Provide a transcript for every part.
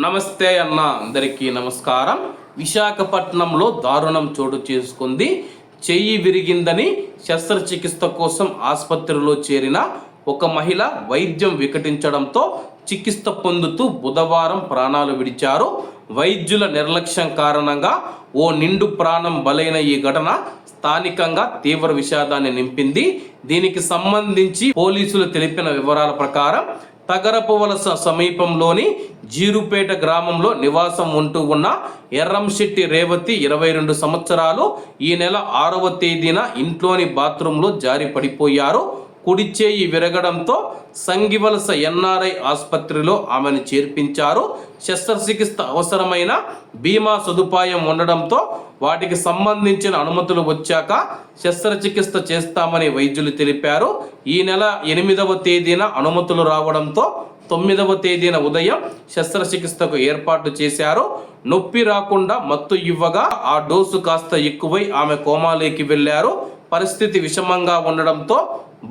నమస్తే అన్న అందరికీ నమస్కారం. విశాఖపట్నంలో దారుణం చోటు చేసుకుంది. చెయ్యి విరిగిందని శస్త్రచికిత్స కోసం ఆసుపత్రిలో చేరిన ఒక మహిళ వైద్యం వికటించడంతో చికిత్స పొందుతూ బుధవారం ప్రాణాలు విడిచారు. వైద్యుల నిర్లక్ష్యం కారణంగా ఓ నిండు ప్రాణం బలైన ఈ ఘటన స్థానికంగా తీవ్ర విషాదాన్ని నింపింది. దీనికి సంబంధించి పోలీసులు తెలిపిన వివరాల ప్రకారం తగరపు వలస సమీపంలోని జీరుపేట గ్రామంలో నివాసం ఉంటూ ఉన్న ఎర్రంశెట్టి రేవతి ఇరవై రెండు సంవత్సరాలు ఈ నెల ఆరవ తేదీన ఇంట్లోని బాత్రూంలో జారి పడిపోయారు. కుడి చేయి విరగడంతో సంగివలస ఎన్ఆర్ఐ ఆసుపత్రిలో ఆమెను చేర్పించారు. శస్త్రచికిత్స అవసరమైన బీమా సదుపాయం ఉండడంతో వాటికి సంబంధించిన అనుమతులు వచ్చాక శస్త్రచికిత్స చేస్తామని వైద్యులు తెలిపారు. ఈ నెల ఎనిమిదవ తేదీన అనుమతులు రావడంతో తొమ్మిదవ తేదీన ఉదయం శస్త్రచికిత్సకు ఏర్పాటు చేశారు. నొప్పి రాకుండా మత్తు ఇవ్వగా ఆ డోసు కాస్త ఎక్కువై ఆమె కోమాలోకి వెళ్ళారు పరిస్థితి విషమంగా ఉండడంతో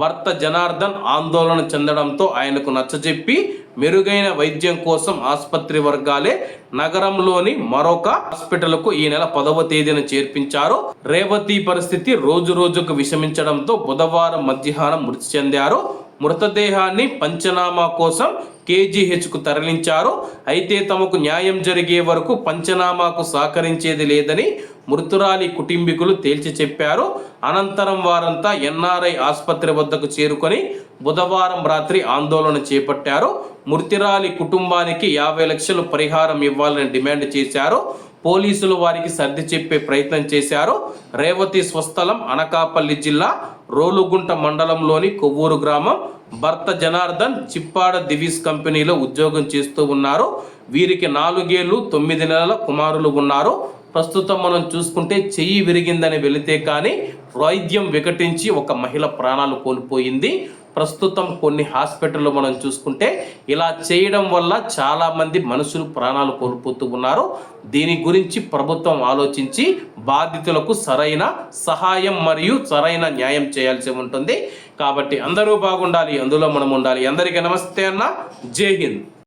భర్త జనార్దన్ ఆందోళన చెందడంతో ఆయనకు నచ్చజెప్పి మెరుగైన వైద్యం కోసం ఆసుపత్రి వర్గాలే నగరంలోని మరొక హాస్పిటల్కు ఈ నెల పదవ తేదీన చేర్పించారు. రేవతి పరిస్థితి రోజు రోజుకు విషమించడంతో బుధవారం మధ్యాహ్నం మృతి చెందారు. మృతదేహాన్ని పంచనామా కోసం కేజీహెచ్కు తరలించారు. అయితే తమకు న్యాయం జరిగే వరకు పంచనామాకు సహకరించేది లేదని మృతురాలి కుటుంబీకులు తేల్చి చెప్పారు. అనంతరం వారంతా ఎన్ఆర్ఐ ఆసుపత్రి వద్దకు చేరుకొని బుధవారం రాత్రి ఆందోళన చేపట్టారు. మృతురాలి కుటుంబానికి యాభై లక్షలు పరిహారం ఇవ్వాలని డిమాండ్ చేశారు. పోలీసులు వారికి సర్ది చెప్పే ప్రయత్నం చేశారు. రేవతి స్వస్థలం అనకాపల్లి జిల్లా రోలుగుంట మండలంలోని కొవ్వూరు గ్రామం. భర్త జనార్దన్ చిప్పాడ దివీస్ కంపెనీలో ఉద్యోగం చేస్తూ ఉన్నారు. వీరికి నాలుగేళ్ళు తొమ్మిది నెలల కుమారులు ఉన్నారు. ప్రస్తుతం మనం చూసుకుంటే చెయ్యి విరిగిందని వెళితే కానీ వైద్యం వికటించి ఒక మహిళ ప్రాణాలు కోల్పోయింది. ప్రస్తుతం కొన్ని హాస్పిటల్లో మనం చూసుకుంటే ఇలా చేయడం వల్ల చాలామంది మనుషులు ప్రాణాలు కోల్పోతూ ఉన్నారు. దీని గురించి ప్రభుత్వం ఆలోచించి బాధితులకు సరైన సహాయం మరియు సరైన న్యాయం చేయాల్సి ఉంటుంది. కాబట్టి అందరూ బాగుండాలి అందులో మనం ఉండాలి. అందరికీ నమస్తే అన్న. జై హింద్.